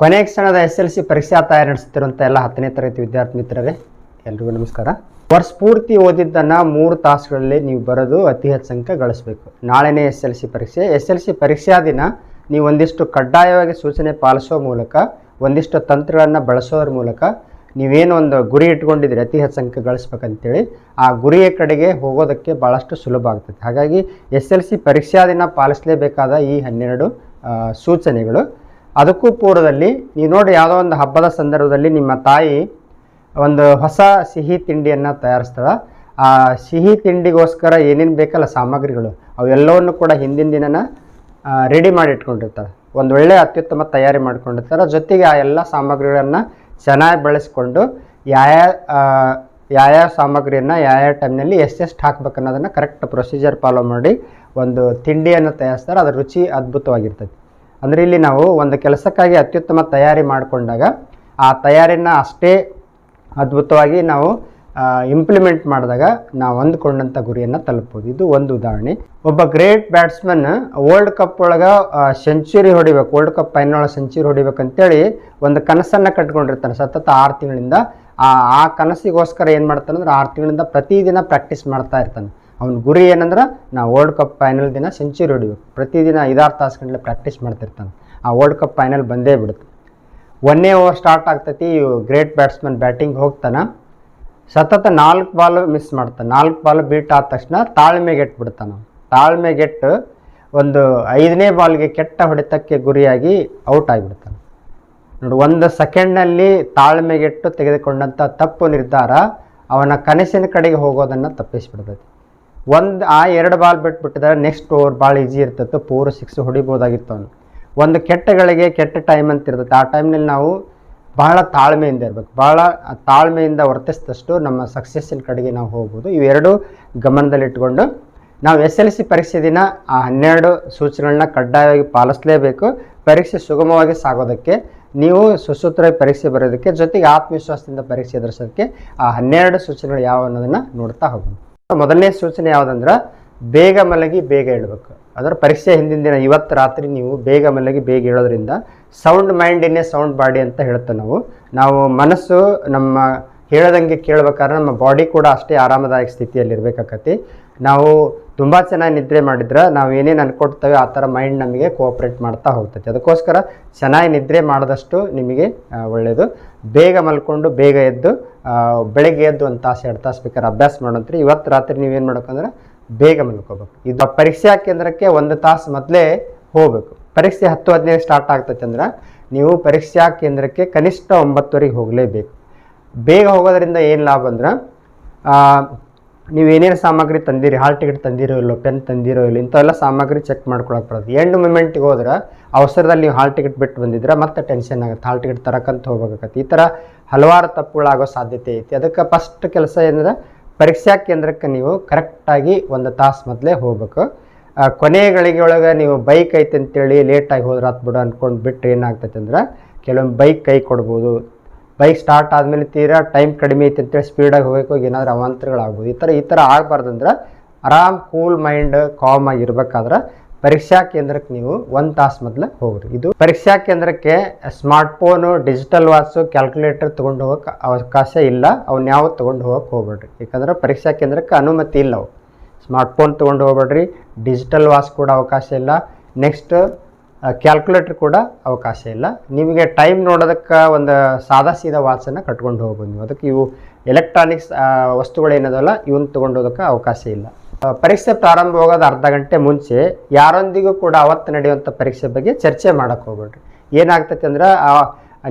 ಕೊನೆ ಕ್ಷಣದ S L C ಪರೀಕ್ಷಾ ತಯಾರಿ ನಡೆಸುತ್ತಿರುವಂಥ ಎಲ್ಲ ಹತ್ತನೇ ತರಗತಿ ವಿದ್ಯಾರ್ಥಿ ಮಿತ್ರರೇ, ಎಲ್ರಿಗೂ ನಮಸ್ಕಾರ. ವರ್ಷ ಪೂರ್ತಿ ಓದಿದ್ದನ್ನು ಮೂರು ತಾಸುಗಳಲ್ಲಿ ನೀವು ಬರೋದು ಅತಿ ಹೆಚ್ಚು ಅಂಕ ಗಳಿಸಬೇಕು. ನಾಳೆನೇ ಎಸ್ ಎಲ್ ಸಿ ಪರೀಕ್ಷೆ. ಎಸ್ ಎಲ್ ಸಿ ಪರೀಕ್ಷಾ ದಿನ ನೀವು ಒಂದಿಷ್ಟು ಕಡ್ಡಾಯವಾಗಿ ಸೂಚನೆ ಪಾಲಿಸೋ ಮೂಲಕ, ಒಂದಿಷ್ಟು ತಂತ್ರಗಳನ್ನು ಬಳಸೋದ್ರ ಮೂಲಕ ನೀವೇನು ಒಂದು ಗುರಿ ಇಟ್ಕೊಂಡಿದ್ದೀರಿ, ಅತಿ ಹೆಚ್ಚು ಅಂಕ ಗಳಿಸ್ಬೇಕಂತೇಳಿ, ಆ ಗುರಿಯ ಕಡೆಗೆ ಹೋಗೋದಕ್ಕೆ ಭಾಳಷ್ಟು ಸುಲಭ ಆಗ್ತದೆ. ಹಾಗಾಗಿ ಎಸ್ ಎಲ್ ಸಿ ಪರೀಕ್ಷಾ ದಿನ ಪಾಲಿಸಲೇಬೇಕಾದ ಈ ಹನ್ನೆರಡು ಸೂಚನೆಗಳು. ಅದಕ್ಕೂ ಪೂರ್ವದಲ್ಲಿ, ನೀವು ನೋಡಿ ಯಾವುದೋ ಒಂದು ಹಬ್ಬದ ಸಂದರ್ಭದಲ್ಲಿ ನಿಮ್ಮ ತಾಯಿ ಒಂದು ಹೊಸ ಸಿಹಿ ತಿಂಡಿಯನ್ನು ತಯಾರಿಸ್ತಾಳೆ. ಆ ಸಿಹಿ ತಿಂಡಿಗೋಸ್ಕರ ಏನೇನು ಬೇಕಲ್ಲ ಸಾಮಗ್ರಿಗಳು ಅವೆಲ್ಲವನ್ನು ಕೂಡ ಹಿಂದಿನ ದಿನನ ರೆಡಿ ಮಾಡಿ ಇಟ್ಕೊಂಡಿರ್ತಾರೆ ಒಂದು ಒಳ್ಳೆಯ ಅತ್ಯುತ್ತಮ ತಯಾರಿ ಮಾಡ್ಕೊಂಡಿರ್ತಾರೆ ಜೊತೆಗೆ ಆ ಎಲ್ಲ ಸಾಮಗ್ರಿಗಳನ್ನು ಚೆನ್ನಾಗಿ ಬಳಸಿಕೊಂಡು ಯಾವ ಯಾವ್ಯಾವ ಸಾಮಗ್ರಿಯನ್ನು ಯಾವ್ಯಾವ ಟೈಮ್ನಲ್ಲಿ ಎಷ್ಟೆಷ್ಟು ಹಾಕ್ಬೇಕು ಅನ್ನೋದನ್ನು ಕರೆಕ್ಟ್ ಪ್ರೊಸೀಜರ್ ಫಾಲೋ ಮಾಡಿ ಒಂದು ತಿಂಡಿಯನ್ನು ತಯಾರಿಸ್ತಾರೆ ಅದರ ರುಚಿ ಅದ್ಭುತವಾಗಿರ್ತದೆ ಅಂದರೆ ಇಲ್ಲಿ ನಾವು ಒಂದು ಕೆಲಸಕ್ಕಾಗಿ ಅತ್ಯುತ್ತಮ ತಯಾರಿ ಮಾಡಿಕೊಂಡಾಗ ಆ ತಯಾರಿನ ಅಷ್ಟೇ ಅದ್ಭುತವಾಗಿ ನಾವು ಇಂಪ್ಲಿಮೆಂಟ್ ಮಾಡಿದಾಗ ನಾವು ಅಂದ್ಕೊಂಡಂಥ ಗುರಿಯನ್ನು ತಲುಪ್ಬೋದು. ಇದು ಒಂದು ಉದಾಹರಣೆ. ಒಬ್ಬ ಗ್ರೇಟ್ ಬ್ಯಾಟ್ಸ್ಮನ್ ವರ್ಲ್ಡ್ ಕಪ್ ಒಳಗೆ ಸೆಂಚುರಿ ಹೊಡಿಬೇಕು ವರ್ಲ್ಡ್ ಕಪ್ ಫೈನಲ್ ಒಳಗೆ ಸೆಂಚುರಿ ಹೊಡಿಬೇಕಂತೇಳಿ ಒಂದು ಕನಸನ್ನು ಕಟ್ಕೊಂಡಿರ್ತಾನೆ ಸತತ ಆರು ತಿಂಗಳಿಂದ. ಆ ಕನಸಿಗೋಸ್ಕರ ಏನು ಮಾಡ್ತಾನೆ ಅಂದ್ರೆ ಆರು ತಿಂಗಳಿಂದ ಪ್ರತಿದಿನ ಪ್ರಾಕ್ಟೀಸ್ ಮಾಡ್ತಾ ಇರ್ತಾನೆ. ಅವ್ನ ಗುರಿ ಏನಂದ್ರೆ ನಾ ವರ್ಲ್ಡ್ ಕಪ್ ಫೈನಲ್ ದಿನ ಸೆಂಚುರಿ ಹೊಡಿಬೇಕು. ಪ್ರತಿದಿನ ಐದಾರು ತಾಸು ಗಂಟಲೆ ಪ್ರಾಕ್ಟೀಸ್ ಮಾಡ್ತಿರ್ತಾನೆ. ಆ ವರ್ಲ್ಡ್ ಕಪ್ ಫೈನಲ್ ಬಂದೇ ಬಿಡುತ್ತೆ. ಒಂದೇ ಓವರ್ ಸ್ಟಾರ್ಟ್ ಆಗ್ತೈತಿ ಗ್ರೇಟ್ ಬ್ಯಾಟ್ಸ್ಮನ್ ಬ್ಯಾಟಿಂಗ್ ಹೋಗ್ತಾನೆ. ಸತತ ನಾಲ್ಕು ಬಾಲ್ ಮಿಸ್ ಮಾಡ್ತಾನೆ. ನಾಲ್ಕು ಬಾಲ್ ಬೀಟ್ ಆದ ತಕ್ಷಣ ತಾಳ್ಮೆಗೆಟ್ಬಿಡ್ತಾನೆ ತಾಳ್ಮೆಗೆಟ್ಟು ಒಂದು ಐದನೇ ಬಾಲ್ಗೆ ಕೆಟ್ಟ ಹೊಡೆತಕ್ಕೆ ಗುರಿಯಾಗಿ ಔಟ್ ಆಗಿಬಿಡ್ತಾನೆ. ನೋಡಿ, ಒಂದು ಸೆಕೆಂಡ್ನಲ್ಲಿ ತಾಳ್ಮೆಗೆಟ್ಟು ತೆಗೆದುಕೊಂಡಂಥ ತಪ್ಪು ನಿರ್ಧಾರ ಅವನ ಕನಸಿನ ಕಡೆಗೆ ಹೋಗೋದನ್ನು ತಪ್ಪಿಸ್ಬಿಡ್ತೈತಿ. ಒಂದು, ಆ ಎರಡು ಬಾಲ್ ಬಿಟ್ಬಿಟ್ಟಿದ್ರೆ ನೆಕ್ಸ್ಟ್ ಓವರ್ ಭಾಳ ಈಸಿ ಇರ್ತೈತೆ ಪೂರ ಸಿಕ್ಸ್ ಹೊಡಿಬೋದಾಗಿತ್ತು ಅವನು. ಒಂದು ಕೆಟ್ಟಗಳಿಗೆ ಕೆಟ್ಟ ಟೈಮ್ ಅಂತ ಇರ್ತೈತೆ. ಆ ಟೈಮ್ನಲ್ಲಿ ನಾವು ಭಾಳ ತಾಳ್ಮೆಯಿಂದ ಇರಬೇಕು. ಭಾಳ ತಾಳ್ಮೆಯಿಂದ ವರ್ತಿಸಿದಷ್ಟು ನಮ್ಮ ಸಕ್ಸಸ್ಸಿನ ಕಡೆಗೆ ನಾವು ಹೋಗ್ಬೋದು. ಇವೆರಡೂ ಗಮನದಲ್ಲಿಟ್ಕೊಂಡು ನಾವು ಎಸ್ ಎಲ್ ಸಿ ಪರೀಕ್ಷೆ ದಿನ ಆ ಹನ್ನೆರಡು ಸೂಚನೆಗಳನ್ನ ಕಡ್ಡಾಯವಾಗಿ ಪಾಲಿಸಲೇಬೇಕು. ಪರೀಕ್ಷೆ ಸುಗಮವಾಗಿ ಸಾಗೋದಕ್ಕೆ, ನೀವು ಸುಸೂತ್ರ ಪರೀಕ್ಷೆ ಬರೋದಕ್ಕೆ ಜೊತೆಗೆ ಆತ್ಮವಿಶ್ವಾಸದಿಂದ ಪರೀಕ್ಷೆ ಎದುರಿಸೋದಕ್ಕೆ ಆ ಹನ್ನೆರಡು ಸೂಚನೆಗಳು ಯಾವ ಅನ್ನೋದನ್ನು ನೋಡ್ತಾ ಹೋಗೋಣ. ಮೊದಲನೇ ಸೂಚನೆ ಯಾವುದಂದ್ರೆ ಬೇಗ ಮಲಗಿ ಬೇಗ ಹೇಳಬೇಕು. ಅದರ ಪರೀಕ್ಷೆ ಹಿಂದಿನ ದಿನ ಇವತ್ತು ರಾತ್ರಿ ನೀವು ಬೇಗ ಮಲಗಿ ಬೇಗ ಹೇಳೋದ್ರಿಂದ ಸೌಂಡ್ ಮೈಂಡ್ ಇನ್ನೇ ಸೌಂಡ್ ಬಾಡಿ ಅಂತ ಹೇಳ್ತೇವೆ ನಾವು. ನಾವು ಮನಸ್ಸು ನಮ್ಮ ಹೇಳದಂಗೆ ಕೇಳಬೇಕಾದ್ರೆ ನಮ್ಮ ಬಾಡಿ ಕೂಡ ಅಷ್ಟೇ ಆರಾಮದಾಯಕ ಸ್ಥಿತಿಯಲ್ಲಿ ಇರಬೇಕಾಕತಿ. ನಾವು ತುಂಬ ಚೆನ್ನಾಗಿ ನಿದ್ರೆ ಮಾಡಿದ್ರೆ ನಾವು ಏನೇನು ಅನ್ಕೊಡ್ತೇವೆ ಆ ಥರ ಮೈಂಡ್ ನಮಗೆ ಕೋಆಪ್ರೇಟ್ ಮಾಡ್ತಾ ಹೋಗ್ತೈತಿ. ಅದಕ್ಕೋಸ್ಕರ ಚೆನ್ನಾಗಿ ನಿದ್ರೆ ಮಾಡಿದಷ್ಟು ನಿಮಗೆ ಒಳ್ಳೆಯದು ಬೇಗ ಮಲ್ಕೊಂಡು ಬೇಗ ಎದ್ದು ಬೆಳಗ್ಗೆ ಎದ್ದು ಒಂದು ತಾಸು, ಎರಡು ತಾಸು ಬೇಕಾದ್ರೆ ಅಭ್ಯಾಸ ಮಾಡೋಂತ್ರಿ ಇವತ್ತು ರಾತ್ರಿ ನೀವೇನು ಮಾಡ್ಬೇಕಂದ್ರೆ ಬೇಗ ಮಲ್ಕೋಬೇಕು. ಇದು ಪರೀಕ್ಷಾ ಕೇಂದ್ರಕ್ಕೆ ಒಂದು ತಾಸು ಮೊದಲೇ ಹೋಗ್ಬೇಕು. ಪರೀಕ್ಷೆ ಹತ್ತು ಹದಿನೈದು ಸ್ಟಾರ್ಟ್ ಆಗ್ತೈತೆ ಅಂದ್ರೆ ನೀವು ಪರೀಕ್ಷಾ ಕೇಂದ್ರಕ್ಕೆ ಕನಿಷ್ಠ ಒಂಬತ್ತುವರೆಗೆ ಹೋಗಲೇಬೇಕು. ಬೇಗ ಹೋಗೋದ್ರಿಂದ ಏನು ಲಾಭ ಅಂದ್ರೆ ನೀವು ಏನೇನು ಸಾಮಗ್ರಿ ತಂದಿರಿ, ಹಾಲ್ ಟಿಕೆಟ್ ತಂದಿರೋ ಇಲ್ಲೋ, ಪೆನ್ ತಂದಿರೋ ಇಲ್ಲ, ಇಂಥವೆಲ್ಲ ಸಾಮಗ್ರಿ ಚೆಕ್ ಮಾಡ್ಕೊಳಕ್ಕೆ ಬರೋದು. ಎಂಡ್ ಮೂಮೆಂಟಿಗೆ ಹೋದ್ರೆ ಅವಸರದಲ್ಲಿ ನೀವು ಹಾಲ್ ಟಿಕೆಟ್ ಬಿಟ್ಟು ಬಂದಿದ್ರೆ ಮತ್ತೆ ಟೆನ್ಷನ್ ಆಗುತ್ತೆ. ಹಾಲ್ ಟಿಕೆಟ್ ತರಕಂತ ಹೋಗ್ಬೇಕಾಗತ್ತೆ. ಈ ಥರ ಹಲವಾರು ತಪ್ಪುಗಳಾಗೋ ಸಾಧ್ಯತೆ ಐತಿ. ಅದಕ್ಕೆ ಫಸ್ಟ್ ಕೆಲಸ ಏನಂದ್ರೆ ಪರೀಕ್ಷಾ ಕೇಂದ್ರಕ್ಕೆ ನೀವು ಕರೆಕ್ಟಾಗಿ ಒಂದು ತಾಸು ಮೊದಲೇ ಹೋಗ್ಬೇಕು. ಕೊನೆಗಳಿಗೆ ಒಳಗೆ ನೀವು ಬೈಕ್ ಐತೆ ಅಂತೇಳಿ ಲೇಟಾಗಿ ಹೋದ್ರೆ ಹತ್ಬಿಡು ಅಂದ್ಕೊಂಡು ಬಿಟ್ಟರೆ ಏನಾಗ್ತೈತೆ ಅಂದ್ರೆ ಕೆಲವೊಂದು ಬೈಕ್ ಕೈ ಕೊಡ್ಬೋದು. ಬೈಕ್ ಸ್ಟಾರ್ಟ್ ಆದಮೇಲೆ ತೀರಾ ಟೈಮ್ ಕಡಿಮೆ ಐತೆ ಅಂತೇಳಿ ಸ್ಪೀಡಾಗಿ ಹೋಗಬೇಕು ಹೋಗಿ ಏನಾದರೂ ಅವಾಂತರಗಳಾಗ್ಬೋದು. ಈ ಥರ ಈ ಥರ ಆಗಬಾರ್ದಂದ್ರೆ ಆರಾಮ್ ಕೂಲ್ ಮೈಂಡ್ ಕಾಮ್ ಆಗಿರ್ಬೇಕಾದ್ರೆ ಪರೀಕ್ಷಾ ಕೇಂದ್ರಕ್ಕೆ ನೀವು ಒಂದು ತಾಸು ಮೊದಲು ಹೋಗ್ರಿ. ಇದು ಪರೀಕ್ಷಾ ಕೇಂದ್ರಕ್ಕೆ smart phone digital watch calculator ತೊಗೊಂಡು ಹೋಗೋಕೆ ಅವಕಾಶ ಇಲ್ಲ. ಅವ್ನ ಯಾವ ತೊಗೊಂಡು ಹೋಗೋಕೆ ಹೋಗ್ಬೇಡ್ರಿ. ಯಾಕಂದ್ರೆ ಪರೀಕ್ಷಾ ಕೇಂದ್ರಕ್ಕೆ ಅನುಮತಿ ಇಲ್ಲ ಅವು ಸ್ಮಾರ್ಟ್ ಫೋನ್ ತೊಗೊಂಡು ಹೋಗ್ಬೇಡ್ರಿ. ಡಿಜಿಟಲ್ ವಾಚ್ ಕೂಡ ಅವಕಾಶ ಇಲ್ಲ. ನೆಕ್ಸ್ಟ್ ಕ್ಯಾಲ್ಕುಲೇಟರ್ ಕೂಡ ಅವಕಾಶ ಇಲ್ಲ. ನಿಮಗೆ ಟೈಮ್ ನೋಡೋದಕ್ಕೆ ಒಂದು ಸಾದಾ ಸೀದಾ ವಾಚನ್ನು ಕಟ್ಕೊಂಡು ಹೋಗ್ಬೋದು ನೀವು. ಅದಕ್ಕೆ ಇವು ಎಲೆಕ್ಟ್ರಾನಿಕ್ಸ್ ವಸ್ತುಗಳೇನದಲ್ಲ ಇವನ್ನ ತೊಗೊಂಡೋದಕ್ಕೆ ಅವಕಾಶ ಇಲ್ಲ. ಪರೀಕ್ಷೆ ಪ್ರಾರಂಭ ಹೋಗೋದು ಅರ್ಧ ಗಂಟೆ ಮುಂಚೆ ಯಾರೊಂದಿಗೂ ಕೂಡ ಅವತ್ತು ನಡೆಯುವಂಥ ಪರೀಕ್ಷೆ ಬಗ್ಗೆ ಚರ್ಚೆ ಮಾಡೋಕ್ಕೆ ಹೋಗ್ಬೇಡ್ರಿ. ಏನಾಗ್ತೈತೆ ಅಂದ್ರೆ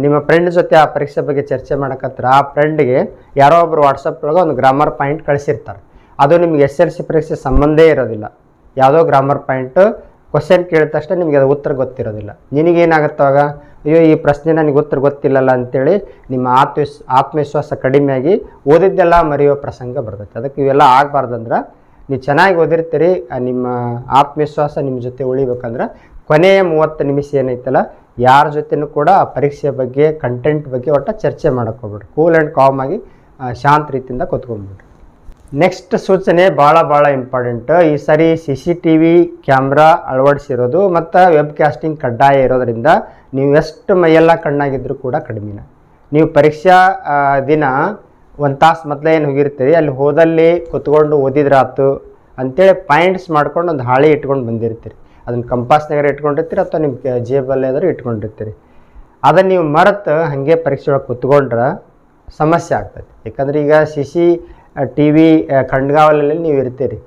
ನಿಮ್ಮ ಫ್ರೆಂಡ್ ಜೊತೆ ಆ ಪರೀಕ್ಷೆ ಬಗ್ಗೆ ಚರ್ಚೆ ಮಾಡೋಕತ್ರ ಆ ಫ್ರೆಂಡ್ಗೆ ಯಾರೋ ಒಬ್ರು ವಾಟ್ಸಪ್ ಒಳಗೆ ಒಂದು ಗ್ರಾಮರ್ ಪಾಯಿಂಟ್ ಕಳಿಸಿರ್ತಾರೆ. ಅದು ನಿಮ್ಗೆ ಎಸ್ ಎಲ್ ಸಿ ಪರೀಕ್ಷೆ ಸಂಬಂಧೇ ಇರೋದಿಲ್ಲ. ಯಾವುದೋ ಗ್ರಾಮರ್ ಪಾಯಿಂಟು ಕ್ವಶನ್ ಕೇಳಿದ ತಕ್ಷಣ ನಿಮಗೆ ಅದು ಉತ್ತರ ಗೊತ್ತಿರೋದಿಲ್ಲ. ನಿನಗೇನಾಗುತ್ತವಾಗ ಅಯ್ಯೋ, ಈ ಪ್ರಶ್ನೆ ನನಗೆ ಉತ್ತರ ಗೊತ್ತಿಲ್ಲಲ್ಲ ಅಂತೇಳಿ ನಿಮ್ಮ ಆತ್ಮವಿಸ್ ಆತ್ಮವಿಶ್ವಾಸ ಕಡಿಮೆಯಾಗಿ ಓದಿದ್ದೆಲ್ಲ ಮರೆಯೋ ಪ್ರಸಂಗ ಬರ್ತೈತೆ. ಅದಕ್ಕೆ ಇವೆಲ್ಲ ಆಗಬಾರ್ದಂದ್ರೆ ನೀವು ಚೆನ್ನಾಗಿ ಓದಿರ್ತೀರಿ ನಿಮ್ಮ ಆತ್ಮವಿಶ್ವಾಸ ನಿಮ್ಮ ಜೊತೆ ಉಳಿಬೇಕಂದ್ರೆ ಕೊನೆಯ ಮೂವತ್ತು ನಿಮಿಷ ಏನೈತಲ್ಲ, ಯಾರ ಜೊತೆನೂ ಕೂಡ ಆ ಪರೀಕ್ಷೆ ಬಗ್ಗೆ ಕಂಟೆಂಟ್ ಬಗ್ಗೆ ಒಟ್ಟು ಚರ್ಚೆ ಮಾಡಕ್ಕೆ ಹೋಗ್ಬೇಡ್ರಿ. ಕೂಲ್ ಆ್ಯಂಡ್ ಕಾಮ್ ಆಗಿ ಶಾಂತ ರೀತಿಯಿಂದ ಕೂತ್ಕೊಂಡ್ಬಿಡ್ರಿ. ನೆಕ್ಸ್ಟ್ ಸೂಚನೆ ಭಾಳ ಭಾಳ ಇಂಪಾರ್ಟೆಂಟ್ ಈ ಸರಿ C C T V camera ಅಳವಡಿಸಿರೋದು ಮತ್ತು ವೆಬ್ ಕ್ಯಾಸ್ಟಿಂಗ್ ಕಡ್ಡಾಯ ಇರೋದರಿಂದ ನೀವು ಎಷ್ಟು ಮೈಯೆಲ್ಲ ಕಣ್ಣಾಗಿದ್ದರೂ ಕೂಡ ಕಡಿಮೆನ ನೀವು ಪರೀಕ್ಷಾ ದಿನ ಒಂದು ತಾಸು ಮೊದಲೇ ಏನು ಹೋಗಿರ್ತೀರಿ, ಅಲ್ಲಿ ಹೋದಲ್ಲಿ ಕುತ್ಕೊಂಡು ಓದಿದ್ರಾತು ಅಂತೇಳಿ ಪಾಯಿಂಟ್ಸ್ ಮಾಡ್ಕೊಂಡು ಒಂದು ಹಾಳೆ ಇಟ್ಕೊಂಡು ಬಂದಿರ್ತೀರಿ. ಅದನ್ನು ಕಂಪಾಸ್ನಾಗಾರ ಇಟ್ಕೊಂಡಿರ್ತೀರಿ ಅಥವಾ ನಿಮ್ಮ ಜೇಬಲ್ಲೇ ಜೇಬಲ್ಲಿ ಆದರೂ ಇಟ್ಕೊಂಡಿರ್ತೀರಿ. ಅದನ್ನು ನೀವು ಮರೆತು ಹಾಗೆ ಪರೀಕ್ಷೆ ಒಳಗೆ ಕುತ್ಕೊಂಡ್ರೆ ಸಮಸ್ಯೆ ಆಗ್ತದೆ. ಯಾಕಂದ್ರೆ ಈಗ ಸಿ ಸಿ ಟಿ ವಿ ಖಂಡ್ಗಾವಲಲ್ಲಿ ನೀವು ಇರ್ತೀರಿ.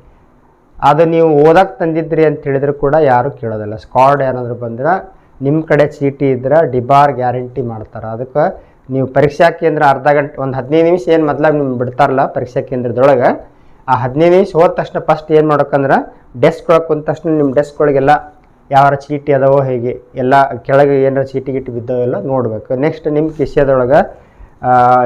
ಅದು ನೀವು ಓದಕ್ಕೆ ತಂದಿದ್ರಿ ಅಂತ ಹೇಳಿದ್ರು ಕೂಡ ಯಾರೂ ಕೇಳೋದಿಲ್ಲ. ಸ್ಕ್ವಾಡ್ ಏನಾದರೂ ಬಂದ್ರೆ ನಿಮ್ಮ ಕಡೆ ಚೀಟಿ ಇದ್ರೆ ಡಿಬಾರ್ ಗ್ಯಾರಂಟಿ ಮಾಡ್ತಾರೆ. ಅದಕ್ಕೆ ನೀವು ಪರೀಕ್ಷಾ ಕೇಂದ್ರ ಅರ್ಧ ಗಂಟೆ, ಒಂದು ಹದಿನೈದು ನಿಮಿಷ ಏನು ಮೊದ್ಲಾಗ ನಿಮ್ಗೆ ಬಿಡ್ತಾರಲ್ಲ ಪರೀಕ್ಷಾ ಕೇಂದ್ರದೊಳಗೆ, ಆ ಹದಿನೈದು ನಿಮಿಷ ಹೋದ ತಕ್ಷಣ ಫಸ್ಟ್ ಏನು ಮಾಡ್ಬೇಕಂದ್ರೆ ಡೆಸ್ಕ್ ಒಳಗೆ ಕುಂದ ತಕ್ಷಣ ನಿಮ್ಮ ಡೆಸ್ಕ್ ಒಳಗೆಲ್ಲ ಯಾವ ಚೀಟಿ ಅದಾವೋ ಹೇಗೆ, ಎಲ್ಲ ಕೆಳಗೆ ಏನಾರ ಚೀಟಿ ಗಿಟಿ ಬಿದ್ದಾವೆಲ್ಲ ನೋಡಬೇಕು. ನೆಕ್ಸ್ಟ್ ನಿಮ್ಮ ಕಿಸೆದೊಳಗೆ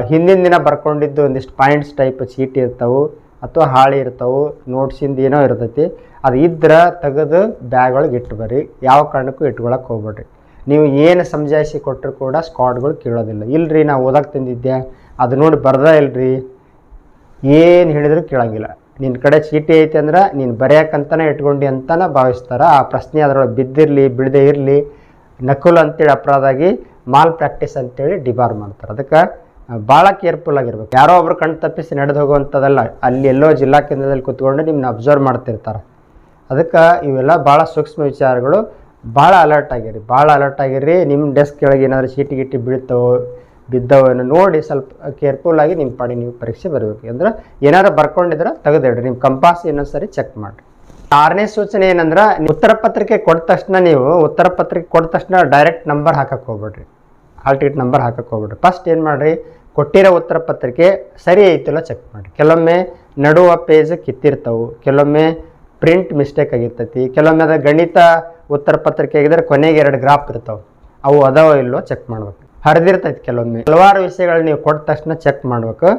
ಹಿಂದಿನ ದಿನ ಬರ್ಕೊಂಡಿದ್ದು ಒಂದಿಷ್ಟು ಪಾಯಿಂಟ್ಸ್ ಟೈಪ್ ಚೀಟಿ ಇರ್ತಾವೆ, ಅಥವಾ ಹಾಳಿ ಇರ್ತಾವೆ ನೋಟ್ಸಿಂದ ಏನೋ ಇರ್ತೈತಿ. ಅದು ಇದ್ರೆ ತೆಗೆದು ಬ್ಯಾಗ್ ಒಳಗೆ ಇಟ್ಟು ಬರ್ರಿ. ಯಾವ ಕಾರಣಕ್ಕೂ ಇಟ್ಕೊಳಕ್ಕೆ ಹೋಗ್ಬೇಡ್ರಿ ನೀವು ಏನು ಸಮಜಾಯಿಸಿ ಕೊಟ್ಟರು ಕೂಡ ಸ್ಕಾಡ್ಗಳು ಕೇಳೋದಿಲ್ಲ. ಇಲ್ರಿ ನಾವು ಓದಕ್ಕೆ ತಂದಿದ್ದೆ ಅದು ನೋಡಿ ಬರ್ದ ಇಲ್ರಿ? ಏನು ಹೇಳಿದ್ರು ಕೇಳೋಂಗಿಲ್ಲ. ನಿನ್ನ ಕಡೆ ಚೀಟಿ ಐತೆ ಅಂದ್ರೆ ನೀನು ಬರೆಯೋಕ್ಕಂತನೇ ಇಟ್ಕೊಂಡು ಅಂತಾನೆ ಭಾವಿಸ್ತಾರೆ. ಆ ಪ್ರಶ್ನೆ ಅದರೊಳಗೆ ಬಿದ್ದಿರಲಿ ಬಿಡದೆ ಇರಲಿ, ನಕುಲ್ ಅಂತೇಳಿ ಅಪರಾಧ ಆಗಿ ಮಾಲ್ ಪ್ರಾಕ್ಟೀಸ್ ಅಂತೇಳಿ ಡಿಬಾರ್ ಮಾಡ್ತಾರೆ. ಅದಕ್ಕೆ ಭಾಳ ಕೇರ್ಫುಲ್ ಆಗಿರ್ಬೇಕು. ಯಾರೋ ಒಬ್ರು ಕಣ್ ತಪ್ಪಿಸಿ ನಡೆದು ಹೋಗುವಂಥದ್ದಲ್ಲ, ಅಲ್ಲಿ ಎಲ್ಲೋ ಜಿಲ್ಲಾ ಕೇಂದ್ರದಲ್ಲಿ ಕೂತ್ಕೊಂಡು ನಿಮ್ಮನ್ನ ಅಬ್ಸರ್ವ್ ಮಾಡ್ತಿರ್ತಾರೆ. ಅದಕ್ಕೆ ಇವೆಲ್ಲ ಭಾಳ ಸೂಕ್ಷ್ಮ ವಿಚಾರಗಳು. ಭಾಳ ಅಲರ್ಟ್ ಆಗಿರಿ ಭಾಳ ಅಲರ್ಟ್ ಆಗಿರಿ. ನಿಮ್ಮ ಡೆಸ್ಕ್ ಕೆಳಗೆ ಏನಾದರೂ ಸೀಟಿ ಗಿಟಿ ಬೀಳ್ತವೋ, ಬಿದ್ದವೋ ನೋಡಿ ಸ್ವಲ್ಪ ಕೇರ್ಫುಲ್ ಆಗಿ ನಿಮ್ಮ ಪಾಡಿ ನೀವು ಪರೀಕ್ಷೆ ಬರಬೇಕು. ಅಂದ್ರೆ ಏನಾರು ಬರ್ಕೊಂಡಿದ್ರೆ ತೆಗೆದಿಡ್ರಿ ನಿಮ್ಮ ಕಂಪಾಸ್ ಏನೋ ಸರಿ ಚೆಕ್ ಮಾಡಿರಿ. ಆರನೇ ಸೂಚನೆ ಏನಂದ್ರೆ ಉತ್ತರ ಪತ್ರಿಕೆ ಕೊಟ್ಟ ತಕ್ಷಣ ನೀವು ಉತ್ತರ ಪತ್ರಿಕೆ ಕೊಟ್ಟ ತಕ್ಷಣ ಡೈರೆಕ್ಟ್ ನಂಬರ್ ಹಾಕಕ್ಕೆ ಹೋಗ್ಬಿಡ್ರಿ. ಹಾಲ್ ಟಿಕೆಟ್ ನಂಬರ್ ಹಾಕಕ್ಕೆ ಹೋಗ್ಬಿಡ್ರಿ. ಫಸ್ಟ್ ಏನು ಮಾಡಿರಿ ಕೊಟ್ಟಿರೋ ಉತ್ತರ ಪತ್ರಿಕೆ ಸರಿ ಐತಿಲ್ಲ ಚೆಕ್ ಮಾಡಿ. ಕೆಲವೊಮ್ಮೆ ನಡುವ ಪೇಜ್ ಕಿತ್ತಿರ್ತಾವೆ, ಕೆಲವೊಮ್ಮೆ ಪ್ರಿಂಟ್ ಮಿಸ್ಟೇಕ್ ಆಗಿರ್ತೈತಿ, ಕೆಲವೊಮ್ಮೆ ಅದು ಗಣಿತ ಉತ್ತರ ಪತ್ರಿಕೆ ಆಗಿದ್ರೆ ಕೊನೆಗೆ ಎರಡು ಗ್ರಾಫ್ ಇರ್ತಾವೆ. ಅವು ಅದಾವ ಇಲ್ಲೋ ಚೆಕ್ ಮಾಡ್ಬೇಕು. ಹರಿದಿರ್ತೈತಿ ಕೆಲವೊಮ್ಮೆ. ಹಲವಾರು ವಿಷಯಗಳು ನೀವು ಕೊಟ್ಟ ತಕ್ಷಣ ಚೆಕ್ ಮಾಡ್ಬೇಕು.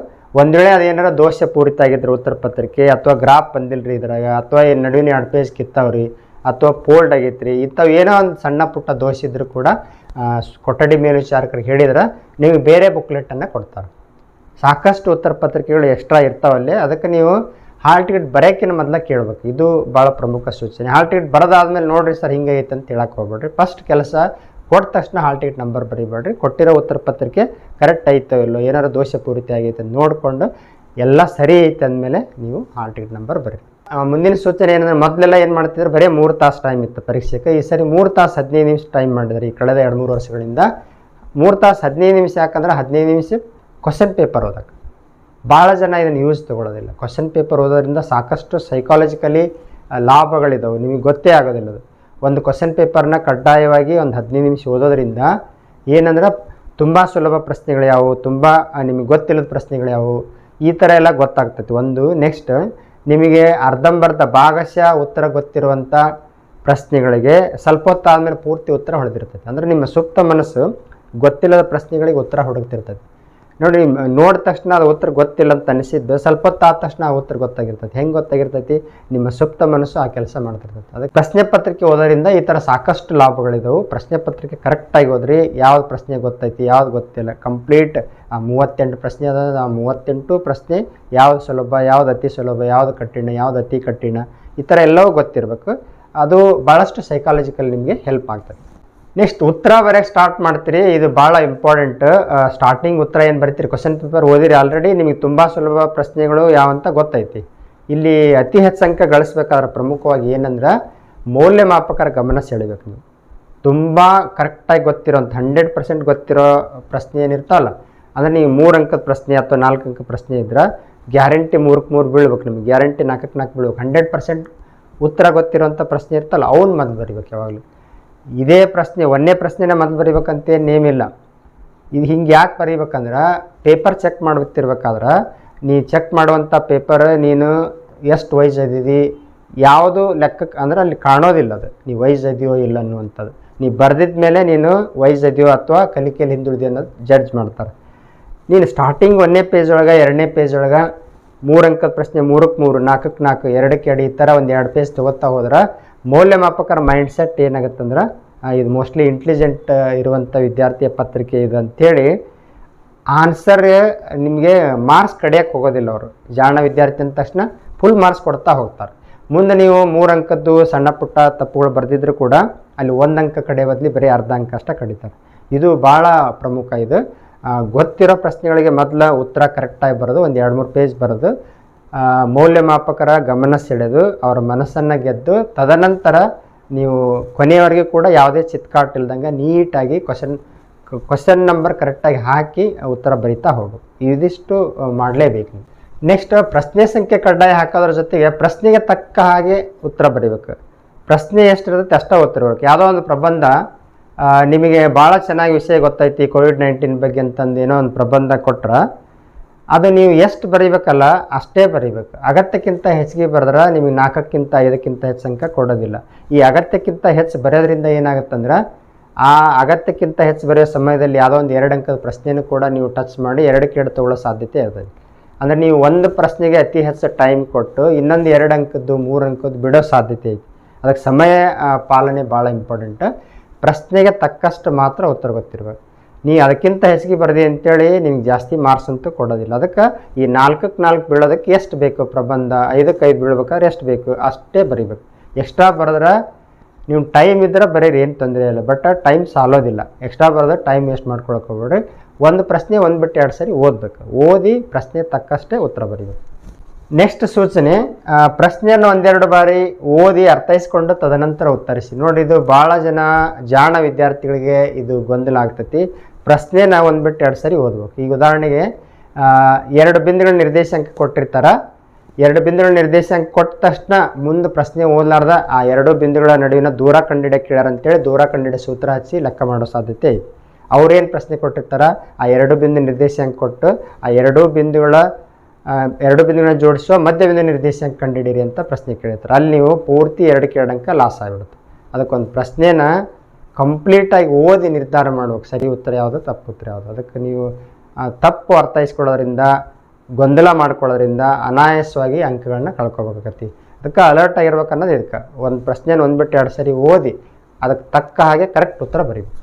ಒಂದು ವೇಳೆ ಅದೇನಾರ ದೋಷ ಪೂರಿತ ಆಗಿದ್ರೆ ಉತ್ತರ ಪತ್ರಿಕೆ ಅಥವಾ ಗ್ರಾಫ್ ರೀ ಇದ್ರಾಗ, ಅಥವಾ ನಡುವಿನ ಎರಡು ಪೇಜ್ ಕಿತ್ತಾವ್ರಿ ಅಥವಾ ಫೋಲ್ಡ್ ರೀ ಇಂಥವು ಏನೋ ಒಂದು ಸಣ್ಣ ಪುಟ್ಟ ದೋಷ ಇದ್ದರೂ ಕೂಡ ಕೊಠಡಿ ಮೇಲ್ವಿಚಾರಕರಿಗೆ ಹೇಳಿದ್ರೆ ನೀವು ಬೇರೆ ಬುಕ್ಲೆಟನ್ನು ಕೊಡ್ತಾರೆ. ಸಾಕಷ್ಟು ಉತ್ತರ ಪತ್ರಿಕೆಗಳು ಎಕ್ಸ್ಟ್ರಾ ಇರ್ತಾವಲ್ಲಿ ಅದಕ್ಕೆ ನೀವು ಹಾಲ್ ಟಿಕೆಟ್ ಬರೋಕ್ಕಿಂತ ಮೊದಲೇ ಕೇಳಬೇಕು. ಇದು ಭಾಳ ಪ್ರಮುಖ ಸೂಚನೆ. ಹಾಲ್ ಟಿಕೆಟ್ ಬರೋದಾದ್ಮೇಲೆ ನೋಡಿರಿ ಸರ್ ಹಿಂಗೈತೆ ಅಂತ ಹೇಳಕ್ಕೆ ಹೋಗ್ಬೇಡ್ರಿ. ಫಸ್ಟ್ ಕೆಲಸ ಕೊಟ್ಟ ತಕ್ಷಣ ಹಾಲ್ ಟಿಕೆಟ್ ನಂಬರ್ ಬರೀಬೇಡ್ರಿ. ಕೊಟ್ಟಿರೋ ಉತ್ತರ ಪತ್ರಿಕೆ ಕರೆಕ್ಟ್ ಐತೋ ಇಲ್ಲೋ ಏನಾರು ದೋಷ ಪೂರ್ತಿ ಆಗೈತೆ ನೋಡಿಕೊಂಡು ಎಲ್ಲ ಸರಿ ಐತೆ ಅಂದಮೇಲೆ ನೀವು ಹಾಲ್ ಟಿಕೆಟ್ ನಂಬರ್ ಬರೀ ಆ, ಮುಂದಿನ ಸೂಚನೆ ಏನಂದ್ರೆ ಮೊದಲೆಲ್ಲ ಏನು ಮಾಡ್ತಿದ್ರು? ಬರೀ ಮೂರು ತಾಸು ಟೈಮ್ ಇತ್ತು ಪರೀಕ್ಷೆಗೆ. ಈ ಸರಿ ಮೂರು ತಾಸು ಹದಿನೈದು ನಿಮಿಷ ಟೈಮ್ ಮಾಡಿದ್ರಿ ಈ ಕಳೆದ ಎರಡು ಮೂರು ವರ್ಷಗಳಿಂದ. ಮೂರು ತಾಸು ಹದಿನೈದು ನಿಮಿಷ ಯಾಕಂದ್ರೆ ಹದಿನೈದು ನಿಮಿಷ ಕ್ವಶನ್ ಪೇಪರ್ ಓದಕ್ಕೆ. ಭಾಳ ಜನ ಇದನ್ನು ಯೂಸ್ ತೊಗೊಳೋದಿಲ್ಲ. ಕ್ವಶನ್ ಪೇಪರ್ ಓದೋದ್ರಿಂದ ಸಾಕಷ್ಟು ಸೈಕಾಲಜಿಕಲಿ ಲಾಭಗಳಿದ್ದಾವೆ ನಿಮಗೆ ಗೊತ್ತೇ ಆಗೋದಿಲ್ಲ ಅದು. ಒಂದು ಕ್ವಶನ್ ಪೇಪರ್ನ ಕಡ್ಡಾಯವಾಗಿ ಒಂದು ಹದಿನೈದು ನಿಮಿಷ ಓದೋದ್ರಿಂದ ಏನಂದ್ರೆ ತುಂಬ ಸುಲಭ ಪ್ರಶ್ನೆಗಳು ಯಾವುವು ತುಂಬ ನಿಮಗೆ ಗೊತ್ತಿಲ್ಲದ ಪ್ರಶ್ನೆಗಳು ಯಾವುವು ಈ ಥರ ಎಲ್ಲ ಗೊತ್ತಾಗ್ತೈತಿ. ಒಂದು ನೆಕ್ಸ್ಟ್ ನಿಮಗೆ ಅರ್ಧಂಬರ್ಧ ಭಾಗಶಃ ಉತ್ತರ ಗೊತ್ತಿರುವಂಥ ಪ್ರಶ್ನೆಗಳಿಗೆ ಸ್ವಲ್ಪ ಹೊತ್ತಾದಮೇಲೆ ಪೂರ್ತಿ ಉತ್ತರ ಹೊಡೆದಿರ್ತೈತೆ ಅಂದರೆ ನಿಮ್ಮ ಸುಪ್ತ ಮನಸ್ಸು ಗೊತ್ತಿಲ್ಲದ ಪ್ರಶ್ನೆಗಳಿಗೆ ಉತ್ತರ ಹುಡುಕ್ತಿರ್ತೈತೆ ನೋಡಿ ನೋಡಿದ ತಕ್ಷಣ ಅದು ಉತ್ತರ ಗೊತ್ತಿಲ್ಲ ಅಂತ ಅನಿಸಿದ್ದು, ಸ್ವಲ್ಪ ಹೊತ್ತಾದ ತಕ್ಷಣ ಆ ಉತ್ತರ ಗೊತ್ತಾಗಿರ್ತೈತಿ. ಹೆಂಗೆ ಗೊತ್ತಾಗಿರ್ತೈತಿ? ನಿಮ್ಮ ಸುಪ್ತ ಮನಸ್ಸು ಆ ಕೆಲಸ ಮಾಡ್ತಿರ್ತೈತಿ. ಅದಕ್ಕೆ ಪ್ರಶ್ನೆ ಪತ್ರಿಕೆ ಓದೋದ್ರಿಂದ ಈ ಥರ ಸಾಕಷ್ಟು ಲಾಭಗಳಿದ್ದವು ಪ್ರಶ್ನೆ ಪತ್ರಿಕೆ ಕರೆಕ್ಟಾಗಿ ಓದ್ರಿ. ಯಾವ್ದು ಪ್ರಶ್ನೆ ಗೊತ್ತೈತಿ, ಯಾವ್ದು ಗೊತ್ತಿಲ್ಲ. ಕಂಪ್ಲೀಟ್ ಆ ಮೂವತ್ತೆಂಟು ಪ್ರಶ್ನೆ ಅದ. ಆ ಮೂವತ್ತೆಂಟು ಪ್ರಶ್ನೆ ಯಾವ್ದು ಸುಲಭ, ಯಾವ್ದು ಅತಿ ಸುಲಭ, ಯಾವ್ದು ಕಠಿಣ, ಯಾವ್ದು ಅತಿ ಕಠಿಣ, ಈ ಥರ ಎಲ್ಲವೂ ಗೊತ್ತಿರಬೇಕು. ಅದು ಭಾಳಷ್ಟು ಸೈಕಾಲಜಿಕಲ್ ನಿಮಗೆ ಹೆಲ್ಪ್ ಆಗ್ತದೆ. ನೆಕ್ಸ್ಟ್ ಉತ್ತರ ಬರೆಯಕ್ಕೆ ಸ್ಟಾರ್ಟ್ ಮಾಡ್ತೀರಿ. ಇದು ಭಾಳ ಇಂಪಾರ್ಟೆಂಟ್ ಸ್ಟಾರ್ಟಿಂಗ್ ಉತ್ತರ ಏನು ಬರ್ತೀರಿ? ಕ್ವಶನ್ ಪೇಪರ್ ಓದಿರಿ ಆಲ್ರೆಡಿ ನಿಮಗೆ ತುಂಬ ಸುಲಭ ಪ್ರಶ್ನೆಗಳು ಯಾವಂತ ಗೊತ್ತೈತಿ. ಇಲ್ಲಿ ಅತಿ ಹೆಚ್ಚು ಅಂಕ ಗಳಿಸ್ಬೇಕಾದ್ರೆ ಪ್ರಮುಖವಾಗಿ ಏನಂದ್ರೆ ಮೌಲ್ಯಮಾಪಕರ ಗಮನ ಸೆಳಿಬೇಕು ನೀವು. ತುಂಬ ಕರೆಕ್ಟಾಗಿ ಗೊತ್ತಿರೋಂಥ ಹಂಡ್ರೆಡ್ ಪರ್ಸೆಂಟ್ ಗೊತ್ತಿರೋ ಪ್ರಶ್ನೆ ಏನಿರ್ತಾವಲ್ಲ ಅಂದರೆ ನೀವು ಮೂರು ಅಂಕದ ಪ್ರಶ್ನೆ ಅಥವಾ ನಾಲ್ಕು ಅಂಕದ ಪ್ರಶ್ನೆ ಇದ್ರೆ ಗ್ಯಾರಂಟಿ ಮೂರಕ್ಕೆ ಮೂರು ಬೀಳ್ಬೇಕು ನಿಮ್ಗೆ. ಗ್ಯಾರಂಟಿ ನಾಲ್ಕಕ್ಕೆ ನಾಲ್ಕು ಬೀಳ್ಬೇಕು. ಹಂಡ್ರೆಡ್ ಪರ್ಸೆಂಟ್ ಉತ್ತರ ಗೊತ್ತಿರೋಂಥ ಪ್ರಶ್ನೆ ಇರ್ತಲ್ಲ, ಅವ್ನು ಮತ್ತೆ ಬರಿಬೇಕು ಯಾವಾಗಲೂ. ಇದೇ ಪ್ರಶ್ನೆ, ಒಂದೇ ಪ್ರಶ್ನೆನ ಮೊದಲು ಬರಿಬೇಕಂತ ನೇಮಿಲ್ಲ ಇದು ಹಿಂಗೆ ಯಾಕೆ ಬರೀಬೇಕಂದ್ರೆ ಪೇಪರ್ ಚೆಕ್ ಮಾಡ್ತಿರ್ಬೇಕಾದ್ರೆ ನೀ ಚೆಕ್ ಮಾಡುವಂಥ ಪೇಪರ್ ನೀನು ಎಷ್ಟು ವಯಸ್ಸು ಅದಿದಿ, ಯಾವುದು ಲೆಕ್ಕಕ್ಕೆ ಅಂದ್ರೆ ಅಲ್ಲಿ ಕಾಣೋದಿಲ್ಲ ಅದು. ನೀ ವಯಸ್ಸು ಇದೆಯೋ ಇಲ್ಲ ಅನ್ನುವಂಥದ್ದು. ನೀ ಬರೆದಿದ್ದ ಮೇಲೆ ನೀನು ವಯಸ್ಸು ಇದೆಯೋ ಅಥವಾ ಕಲಿಕೆಯಲ್ಲಿ ಹಿಂದುಳಿದಿ ಅನ್ನೋದು ಜಡ್ಜ್ ಮಾಡ್ತಾರೆ. ನೀನು ಸ್ಟಾರ್ಟಿಂಗ್ ಒಂದನೇ ಪೇಜ್ ಒಳಗೆ, ಎರಡನೇ ಪೇಜ್ ಒಳಗೆ, ಮೂರು ಅಂಕದ ಪ್ರಶ್ನೆ ಮೂರಕ್ಕೆ ಮೂರು ನಾಲ್ಕಕ್ಕೆ ನಾಲ್ಕು ಎರಡಕ್ಕೆ ಎರಡು ಈ ಥರ ಒಂದು ಎರಡು ಪೇಜ್ ತಗೋತಾ ಹೋದ್ರೆ ಮೌಲ್ಯಮಾಪಕರ ಮೈಂಡ್ ಸೆಟ್ ಏನಾಗುತ್ತಂದ್ರೆ ಇದು ಮೋಸ್ಟ್ಲಿ ಇಂಟೆಲಿಜೆಂಟ್ ಇರುವಂಥ ವಿದ್ಯಾರ್ಥಿಯ ಪತ್ರಿಕೆ ಇದು ಅಂಥೇಳಿ ಆನ್ಸರ್ ನಿಮಗೆ ಮಾರ್ಕ್ಸ್ ಕಡಿಯೋಕ್ಕೆ ಹೋಗೋದಿಲ್ಲ ಅವರು. ಜಾಣ ವಿದ್ಯಾರ್ಥಿ ಅಂದ ತಕ್ಷಣ ಫುಲ್ ಮಾರ್ಕ್ಸ್ ಕೊಡ್ತಾ ಹೋಗ್ತಾರೆ. ಮುಂದೆ ನೀವು ಮೂರು ಅಂಕದ್ದು, ಸಣ್ಣ ಪುಟ್ಟ ತಪ್ಪುಗಳು ಬರೆದಿದ್ರು ಕೂಡ ಅಲ್ಲಿ ಒಂದು ಅಂಕ ಕಡೆ ಬದಲಿ ಬರೀ ಅರ್ಧ ಅಂಕ ಅಷ್ಟೇ ಕಡಿತಾರೆ. ಇದು ಭಾಳ ಪ್ರಮುಖ ಇದು. ಗೊತ್ತಿರೋ ಪ್ರಶ್ನೆಗಳಿಗೆ ಮೊದಲ ಉತ್ತರ ಕರೆಕ್ಟಾಗಿ ಬರೋದು, ಒಂದು ಎರಡು ಮೂರು ಪೇಜ್ ಬರೋದು. ಮೌಲ್ಯಮಾಪಕರ ಗಮನ ಸೆಳೆದು ಅವರ ಮನಸ್ಸನ್ನು ಗೆದ್ದು ತದನಂತರ ನೀವು ಕೊನೆಯವರೆಗೆ ಕೂಡ ಯಾವುದೇ ಚಿತ್ಕಾಟ್ ಇಲ್ದಂಗೆ ನೀಟಾಗಿ ಕ್ವಶನ್ ಕ್ವಶನ್ ನಂಬರ್ ಕರೆಕ್ಟಾಗಿ ಹಾಕಿ ಉತ್ತರ ಬರಿತಾ ಹೋಗು. ಇದಿಷ್ಟು ಮಾಡಲೇಬೇಕು. ನೆಕ್ಸ್ಟ್, ಪ್ರಶ್ನೆ ಸಂಖ್ಯೆ ಕಡ್ಡಾಯ ಹಾಕೋದ್ರ ಜೊತೆಗೆ ಪ್ರಶ್ನೆಗೆ ತಕ್ಕ ಹಾಗೆ ಉತ್ತರ ಬರೀಬೇಕು. ಪ್ರಶ್ನೆ ಎಷ್ಟಿರುತ್ತೆ ಅಷ್ಟೇ ಉತ್ತರ ಬರಬೇಕು. ಯಾವುದೋ ಒಂದು ಪ್ರಬಂಧ ನಿಮಗೆ ಭಾಳ ಚೆನ್ನಾಗಿ ವಿಷಯ ಗೊತ್ತೈತಿ ಕೋವಿಡ್ ನೈನ್ಟೀನ್ ಬಗ್ಗೆ ಅಂತಂದು ಏನೋ ಒಂದು ಪ್ರಬಂಧ ಕೊಟ್ರೆ ಅದು ನೀವು ಎಷ್ಟು ಬರೀಬೇಕಲ್ಲ ಅಷ್ಟೇ ಬರೀಬೇಕು. ಅಗತ್ಯಕ್ಕಿಂತ ಹೆಚ್ಚಿಗೆ ಬರೆದ್ರೆ ನಿಮಗೆ ನಾಲ್ಕಕ್ಕಿಂತ ಐದಕ್ಕಿಂತ ಹೆಚ್ಚು ಅಂಕ ಕೊಡೋದಿಲ್ಲ. ಈ ಅಗತ್ಯಕ್ಕಿಂತ ಹೆಚ್ಚು ಬರೆಯೋದ್ರಿಂದ ಏನಾಗುತ್ತಂದ್ರೆ, ಆ ಅಗತ್ಯಕ್ಕಿಂತ ಹೆಚ್ಚು ಬರೆಯೋ ಸಮಯದಲ್ಲಿ ಯಾವುದೋ ಒಂದು ಎರಡು ಅಂಕದ ಪ್ರಶ್ನೆನೂ ಕೂಡ ನೀವು ಟಚ್ ಮಾಡಿ ಎರಡಕ್ಕೆ ಕೇಳಿ ತಗೊಳ್ಳೋ ಸಾಧ್ಯತೆ ಇರ್ತದೆ. ಅಂದರೆ ನೀವು ಒಂದು ಪ್ರಶ್ನೆಗೆ ಅತಿ ಹೆಚ್ಚು ಟೈಮ್ ಕೊಟ್ಟು ಇನ್ನೊಂದು ಎರಡು ಅಂಕದ್ದು, ಮೂರು ಅಂಕದ್ದು ಬಿಡೋ ಸಾಧ್ಯತೆ ಐತಿ ಅದಕ್ಕೆ ಸಮಯ ಪಾಲನೆ ಭಾಳ ಇಂಪಾರ್ಟೆಂಟ್. ಪ್ರಶ್ನೆಗೆ ತಕ್ಕಷ್ಟು ಮಾತ್ರ ಉತ್ತರ ಗೊತ್ತಿರ್ಬೇಕು. ನೀ ಅದಕ್ಕಿಂತ ಹೆಚ್ಚಿಗೆ ಬರ್ದಿ ಅಂತೇಳಿ ನಿಮ್ಗೆ ಜಾಸ್ತಿ ಮಾರ್ಕ್ಸ್ ಅಂತೂ ಕೊಡೋದಿಲ್ಲ. ಅದಕ್ಕೆ ಈ ನಾಲ್ಕಕ್ಕೆ ನಾಲ್ಕು ಬೀಳೋದಕ್ಕೆ ಎಷ್ಟು ಬೇಕು ಪ್ರಬಂಧ? ಐದಕ್ಕೆ ಐದು ಬೀಳ್ಬೇಕಾದ್ರೆ ಎಷ್ಟು ಬೇಕು? ಅಷ್ಟೇ ಬರಿಬೇಕು. ಎಕ್ಸ್ಟ್ರಾ ಬರೆದ್ರೆ ನೀವು ಟೈಮ್ ಇದ್ದರೆ ಬರೀರಿ, ಏನು ತೊಂದರೆ ಇಲ್ಲ. ಬಟ್ ಟೈಮ್ ಸಾಲೋದಿಲ್ಲ. ಎಕ್ಸ್ಟ್ರಾ ಬರೆದ್ರೆ ಟೈಮ್ ವೇಸ್ಟ್ ಮಾಡ್ಕೊಳಕ್ಕೆ ಹೋಗ್ಬೇಡ್ರಿ. ಒಂದು ಪ್ರಶ್ನೆ ಒಂದು ಬಿಟ್ಟು ಎರಡು ಸರಿ ಓದಬೇಕು. ಓದಿ ಪ್ರಶ್ನೆ ತಕ್ಕಷ್ಟೇ ಉತ್ತರ ಬರೀಬೇಕು. ನೆಕ್ಸ್ಟ್ ಸೂಚನೆ ಪ್ರಶ್ನೆಯನ್ನು ಒಂದೆರಡು ಬಾರಿ ಓದಿ ಅರ್ಥೈಸ್ಕೊಂಡು ತದನಂತರ ಉತ್ತರಿಸಿ. ನೋಡಿ, ಇದು ಭಾಳ ಜನ ಜಾಣ ವಿದ್ಯಾರ್ಥಿಗಳಿಗೆ ಇದು ಗೊಂದಲ ಆಗ್ತೈತಿ. ಪ್ರಶ್ನೆನ ಒಂದು ಬಿಟ್ಟು ಎರಡು ಸರಿ ಓದ್ಬೇಕು. ಈಗ ಉದಾಹರಣೆಗೆ ಎರಡು ಬಿಂದುಗಳ ನಿರ್ದೇಶಾಂಕ ಕೊಟ್ಟಿರ್ತಾರೆ. ಎರಡು ಬಿಂದುಗಳ ನಿರ್ದೇಶಾಂಕ ಕೊಟ್ಟ ತಕ್ಷಣ ಮುಂದೆ ಪ್ರಶ್ನೆ ಓದಲಾರ್ದ ಆ ಎರಡು ಬಿಂದುಗಳ ನಡುವಿನ ದೂರ ಕಂಡಿಡಿಯಕ್ಕೆ ಕೇಳ್ಯಾರ ಅಂತೇಳಿ ದೂರ ಕಂಡಿಡ ಸೂತ್ರ ಹಚ್ಚಿ ಲೆಕ್ಕ ಮಾಡೋ ಸಾಧ್ಯತೆ ಅವ್ರೇನು ಪ್ರಶ್ನೆ ಕೊಟ್ಟಿರ್ತಾರೆ? ಆ ಎರಡು ಬಿಂದು ನಿರ್ದೇಶಾಂಕ ಕೊಟ್ಟು ಆ ಎರಡೂ ಬಿಂದುಗಳ ಎರಡು ಬಿಂದುಗಳನ್ನ ಜೋಡಿಸುವ ಮಧ್ಯ ಬಿಂದು ನಿರ್ದೇಶಾಂಕ ಕಂಡುಹಿಡಿಯಿರಿ ಅಂತ ಪ್ರಶ್ನೆ ಕೇಳಿರ್ತಾರೆ. ಅಲ್ಲಿ ನೀವು ಪೂರ್ತಿ ಎರಡು ಅಂಕ ಲಾಸ್ ಆಗಿಬಿಡುತ್ತೆ. ಅದಕ್ಕೊಂದು ಪ್ರಶ್ನೆನ ಕಂಪ್ಲೀಟಾಗಿ ಓದಿ ನಿರ್ಧಾರ ಮಾಡ್ಬೇಕು. ಸರಿ ಉತ್ತರ ಯಾವುದು, ತಪ್ಪು ಉತ್ತರ ಯಾವುದು? ಅದಕ್ಕೆ ನೀವು ತಪ್ಪು ಅರ್ಥೈಸ್ಕೊಳ್ಳೋದ್ರಿಂದ, ಗೊಂದಲ ಮಾಡ್ಕೊಳ್ಳೋದ್ರಿಂದ ಅನಾಯಾಸವಾಗಿ ಅಂಕಗಳನ್ನ ಕಳ್ಕೊಬೇಕಾಗತ್ತಿ. ಅದಕ್ಕೆ ಅಲರ್ಟ್ ಆಗಿರ್ಬೇಕು ಅನ್ನೋದು ಇದಕ್ಕೆ. ಒಂದು ಪ್ರಶ್ನೆನ ಒಂದು ಬಿಟ್ಟು ಎರಡು ಸರಿ ಓದಿ ಅದಕ್ಕೆ ತಕ್ಕ ಹಾಗೆ ಕರೆಕ್ಟ್ ಉತ್ತರ ಬರೀಬೇಕು.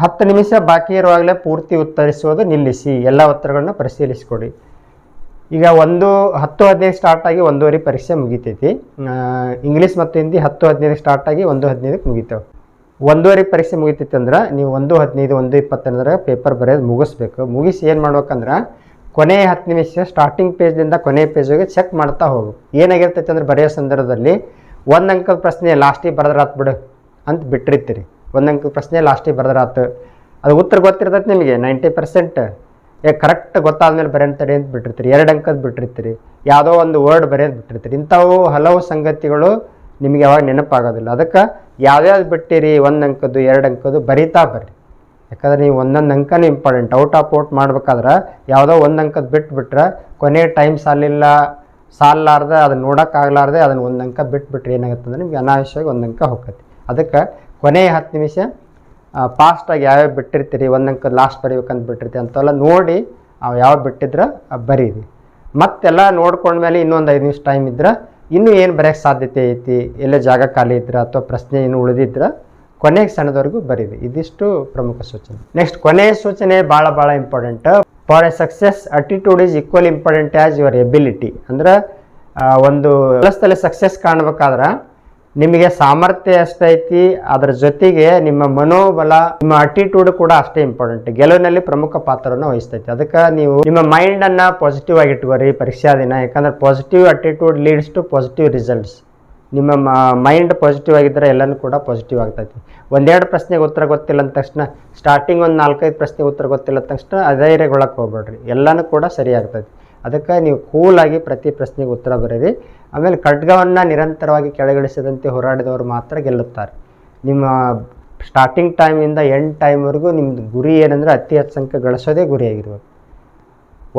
ಹತ್ತು ನಿಮಿಷ ಬಾಕಿ ಇರುವಾಗಲೇ ಪೂರ್ತಿ ಉತ್ತರಿಸುವುದು ನಿಲ್ಲಿಸಿ ಎಲ್ಲ ಉತ್ತರಗಳನ್ನ ಪರಿಶೀಲಿಸಿಕೊಡಿ. ಈಗ ಒಂದು ಹತ್ತು ಹದಿನೈದು ಸ್ಟಾರ್ಟ್ ಆಗಿ ಒಂದೂವರೆ ಪರೀಕ್ಷೆ ಮುಗಿತೈತಿ. ಇಂಗ್ಲೀಷ್ ಮತ್ತು ಹಿಂದಿ ಹತ್ತು ಹದಿನೈದು ಸ್ಟಾರ್ಟ್ ಆಗಿ ಒಂದು ಹದಿನೈದಕ್ಕೆ ಮುಗಿತಾವೆ. ಒಂದೂವರೆ ಪರೀಕ್ಷೆ ಮುಗಿತೈತಿ ಅಂದ್ರೆ ನೀವು ಒಂದು ಹದಿನೈದು, ಒಂದು ಇಪ್ಪತ್ತೈದರ ಪೇಪರ್ ಬರೆಯೋದು ಮುಗಿಸ್ಬೇಕು. ಮುಗಿಸಿ ಏನು ಮಾಡ್ಬೇಕಂದ್ರೆ ಕೊನೆ ಹತ್ತು ನಿಮಿಷ ಸ್ಟಾರ್ಟಿಂಗ್ ಪೇಜ್ನಿಂದ ಕೊನೆ ಪೇಜ್ಗೆ ಚೆಕ್ ಮಾಡ್ತಾ ಹೋಗು. ಏನಾಗಿರ್ತೈತೆ ಅಂದ್ರೆ ಬರೆಯೋ ಸಂದರ್ಭದಲ್ಲಿ ಒಂದು ಅಂಕದ ಪ್ರಶ್ನೆ ಲಾಸ್ಟಿಗೆ ಬರೆದ್ರಾತು ಬಿಡು ಅಂತ ಬಿಟ್ಟಿರ್ತೀರಿ. ಒಂದು ಅಂಕದ ಪ್ರಶ್ನೆ ಲಾಸ್ಟಿಗೆ ಬರೆದ್ರಾತು. ಅದು ಉತ್ತರ ಗೊತ್ತಿರ್ತೈತೆ ನಿಮಗೆ? ನೈಂಟಿ ಪರ್ಸೆಂಟ್ ಏ ಕರೆಕ್ಟ್ ಗೊತ್ತಾದ್ಮೇಲೆ ಮೇಲೆ ತಡಿ ಅಂತ ಬಿಟ್ಟಿರ್ತೀರಿ. ಎರಡು ಅಂಕದ ಬಿಟ್ಟಿರ್ತೀರಿ. ಯಾವುದೋ ಒಂದು ವರ್ಡ್ ಬರೆಯೋದು ಬಿಟ್ಟಿರ್ತೀರಿ. ಇಂಥವು ಹಲವು ಸಂಗತಿಗಳು ನಿಮಗೆ ಯಾವಾಗ ನೆನಪಾಗೋದಿಲ್ಲ. ಅದಕ್ಕೆ ಯಾವ್ಯಾವ್ದು ಬಿಟ್ಟಿರಿ? ಒಂದು ಅಂಕದ್ದು, ಎರಡು ಅಂಕದ್ದು ಬರೀತಾ ಬರ್ರಿ. ಯಾಕಂದ್ರೆ ನೀವು ಒಂದೊಂದು ಅಂಕನೇ ಇಂಪಾರ್ಟೆಂಟ್ ಔಟ್ ಆಫ್ ಔಟ್ ಮಾಡ್ಬೇಕಾದ್ರೆ ಯಾವುದೋ ಒಂದು ಅಂಕದ ಬಿಟ್ಬಿಟ್ರೆ ಕೊನೆ ಟೈಮ್ ಸಾಲಿಲ್ಲ, ಸಾಲಲಾರ್ದೆ, ಅದನ್ನ ನೋಡೋಕ್ಕಾಗಲಾರ್ದೆ ಅದನ್ನು ಒಂದು ಅಂಕ ಬಿಟ್ಬಿಟ್ರೆ ಏನಾಗುತ್ತೆ ಅಂದ್ರೆ ನಿಮಗೆ ಅನಾವಶ್ಯವಾಗಿ ಒಂದು ಅಂಕ ಹೋಗತ್ತೆ. ಅದಕ್ಕೆ ಕೊನೆಯ ಹತ್ತು ನಿಮಿಷ ಫಾಸ್ಟಾಗಿ ಯಾವ್ಯಾವ ಬಿಟ್ಟಿರ್ತೀರಿ ಒಂದಂಕ ಲಾಸ್ಟ್ ಬರೀಬೇಕಂತ ಬಿಟ್ಟಿರ್ತೀರಿ ಅಂತೆಲ್ಲ ನೋಡಿ ಅವು ಯಾವ ಬಿಟ್ಟಿದ್ರೆ ಬರೀರಿ. ಮತ್ತೆಲ್ಲ ನೋಡ್ಕೊಂಡ್ಮೇಲೆ ಇನ್ನೊಂದು ಐದು ನಿಮಿಷ ಟೈಮ್ ಇದ್ರೆ, ಇನ್ನೂ ಏನು ಬರೆಯೋಕ್ಕೆ ಸಾಧ್ಯತೆ ಐತಿ, ಎಲ್ಲೇ ಜಾಗ ಖಾಲಿ ಇದ್ರೆ ಅಥವಾ ಪ್ರಶ್ನೆ ಏನು ಉಳಿದಿದ್ರೆ, ಕೊನೆಗೆ ಸಣ್ಣದವರೆಗೂ ಬರೀರಿ. ಇದಿಷ್ಟು ಪ್ರಮುಖ ಸೂಚನೆ. ನೆಕ್ಸ್ಟ್ ಕೊನೆಯ ಸೂಚನೆ ಭಾಳ ಭಾಳ important for a success attitude is equal important as your ability ಅಂದ್ರೆ ಒಂದು ಕೆಲಸದಲ್ಲಿ ಸಕ್ಸಸ್ ಕಾಣ್ಬೇಕಾದ್ರೆ ನಿಮಗೆ ಸಾಮರ್ಥ್ಯ ಎಷ್ಟೈತಿ, ಅದರ ಜೊತೆಗೆ ನಿಮ್ಮ ಮನೋಬಲ, ನಿಮ್ಮ ಅಟಿಟ್ಯೂಡ್ ಕೂಡ ಅಷ್ಟೇ ಇಂಪಾರ್ಟೆಂಟ್ ಗೆಲುವಿನಲ್ಲಿ ಪ್ರಮುಖ ಪಾತ್ರವನ್ನು ವಹಿಸ್ತೈತಿ. ಅದಕ್ಕೆ ನೀವು ನಿಮ್ಮ ಮೈಂಡ್ ಅನ್ನ ಪಾಸಿಟಿವ್ ಆಗಿ ಇಟ್ಕೋರಿ ಪರೀಕ್ಷಾ ದಿನ. ಯಾಕಂದ್ರೆ positive attitude leads to positive results ನಿಮ್ಮ ಮೈಂಡ್ ಪಾಸಿಟಿವ್ ಆಗಿದ್ದರೆ ಎಲ್ಲನೂ ಕೂಡ ಪಾಸಿಟಿವ್ ಆಗ್ತೈತಿ. ಒಂದೆರಡು ಪ್ರಶ್ನೆಗೆ ಉತ್ತರ ಗೊತ್ತಿಲ್ಲ ಅಂದ ತಕ್ಷಣ ಸ್ಟಾರ್ಟಿಂಗ್ ಒಂದು ನಾಲ್ಕೈದು ಪ್ರಶ್ನೆಗೆ ಉತ್ತರ ಗೊತ್ತಿಲ್ಲ ತಕ್ಷಣ ಅಧೈರ್ಯಗೊಳಕ್ಕೆ ಹೋಗ್ಬೇಡ್ರಿ. ಎಲ್ಲನೂ ಕೂಡ ಸರಿ ಆಗ್ತೈತಿ. ಅದಕ್ಕೆ ನೀವು ಕೂಲಾಗಿ ಪ್ರತಿ ಪ್ರಶ್ನೆಗೆ ಉತ್ತರ ಬರೀರಿ. ಆಮೇಲೆ ಖಡ್ಗವನ್ನು ನಿರಂತರವಾಗಿ ಕೆಳಗಿಳಿಸದಂತೆ ಹೋರಾಡಿದವರು ಮಾತ್ರ ಗೆಲ್ಲುತ್ತಾರೆ. ನಿಮ್ಮ ಸ್ಟಾರ್ಟಿಂಗ್ ಟೈಮಿಂದ ಎಂಡ್ ಟೈಮ್ವರೆಗೂ ನಿಮ್ಮದು ಗುರಿ ಏನಂದ್ರೆ ಅತಿ ಹೆಚ್ಚು ಸಂಖ್ಯೆ ಗಳಿಸೋದೇ ಗುರಿಯಾಗಿರ್ಬೇಕು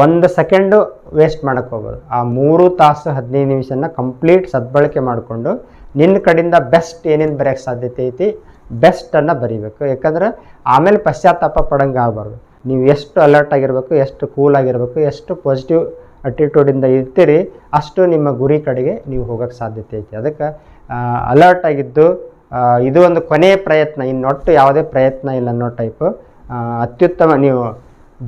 ಒಂದು ಸೆಕೆಂಡು ವೇಸ್ಟ್ ಮಾಡೋಕ್ಕೆ ಹೋಗೋದು ಆ ಮೂರು ತಾಸು ಹದಿನೈದು ನಿಮಿಷನ ಕಂಪ್ಲೀಟ್ ಸದ್ಬಳಕೆ ಮಾಡಿಕೊಂಡು ನಿನ್ನ ಕಡೆಯಿಂದ ಬೆಸ್ಟ್ ಏನೇನು ಬರೆಯೋಕ್ಕೆ ಸಾಧ್ಯತೆ ಐತಿ ಬೆಸ್ಟನ್ನು ಬರೀಬೇಕು. ಯಾಕಂದ್ರೆ ಆಮೇಲೆ ಪಶ್ಚಾತ್ತಾಪ ಪಡಂಗೆ ಆಗಬಾರ್ದು. ನೀವು ಎಷ್ಟು ಅಲರ್ಟ್ ಆಗಿರಬೇಕು, ಎಷ್ಟು ಕೂಲ್ ಆಗಿರಬೇಕು, ಎಷ್ಟು ಪಾಸಿಟಿವ್ ಅಟಿಟ್ಯೂಡಿಂದ ಇರ್ತೀರಿ, ಅಷ್ಟು ನಿಮ್ಮ ಗುರಿ ಕಡೆಗೆ ನೀವು ಹೋಗೋಕ್ಕೆ ಸಾಧ್ಯತೆ ಐತಿ. ಅದಕ್ಕೆ ಅಲರ್ಟ್ ಆಗಿದ್ದು ಇದು ಒಂದು ಕೊನೆಯ ಪ್ರಯತ್ನ, ಇನ್ನೊಟ್ಟು ಯಾವುದೇ ಪ್ರಯತ್ನ ಇಲ್ಲ ಅನ್ನೋ ಟೈಪು ಅತ್ಯುತ್ತಮ, ನೀವು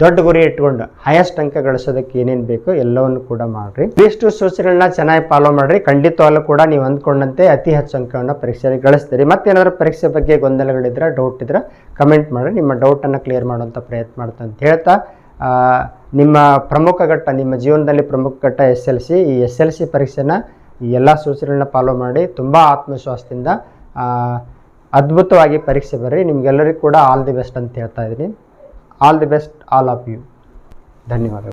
ದೊಡ್ಡ ಗುರಿ ಇಟ್ಕೊಂಡು ಹೈಯೆಸ್ಟ್ ಅಂಕ ಗಳಿಸೋದಕ್ಕೆ ಏನೇನು ಬೇಕೋ ಎಲ್ಲವನ್ನು ಕೂಡ ಮಾಡ್ರಿ. ಇಷ್ಟು ಸೂಚನೆಗಳನ್ನ ಚೆನ್ನಾಗಿ ಫಾಲೋ ಮಾಡ್ರಿ. ಖಂಡಿತವಾಗ್ಲೂ ಕೂಡ ನೀವು ಅಂದ್ಕೊಂಡಂತೆ ಅತಿ ಹೆಚ್ಚು ಅಂಕವನ್ನು ಪರೀಕ್ಷೆಯಲ್ಲಿ ಗಳಿಸ್ತೀರಿ. ಮತ್ತೇನಾದರೂ ಪರೀಕ್ಷೆ ಬಗ್ಗೆ ಗೊಂದಲಗಳಿದ್ರೆ ಡೌಟ್ ಇದ್ರೆ ಕಮೆಂಟ್ ಮಾಡಿ ನಿಮ್ಮ ಡೌಟನ್ನು ಕ್ಲಿಯರ್ ಮಾಡುವಂಥ ಪ್ರಯತ್ನ ಮಾಡ್ತಾ ಅಂತ ಹೇಳ್ತಾ ನಿಮ್ಮ ಪ್ರಮುಖ ಘಟ್ಟ, ನಿಮ್ಮ ಜೀವನದಲ್ಲಿ ಪ್ರಮುಖ ಘಟ್ಟ ಎಸ್ ಎಲ್ ಸಿ. ಈ ಎಸ್ ಎಲ್ ಸಿ ಪರೀಕ್ಷೆನ ಈ ಎಲ್ಲ ಸೂಚನೆಗಳನ್ನ ಫಾಲೋ ಮಾಡಿ, ತುಂಬ ಆತ್ಮವಿಶ್ವಾಸದಿಂದ ಅದ್ಭುತವಾಗಿ ಪರೀಕ್ಷೆ ಬರ್ರಿ. ನಿಮಗೆಲ್ಲರಿಗೂ ಕೂಡ ಆಲ್ ದಿ ಬೆಸ್ಟ್ ಅಂತ ಹೇಳ್ತಾ ಇದ್ದೀನಿ. All the best all of you ಧನ್ಯವಾದಗಳು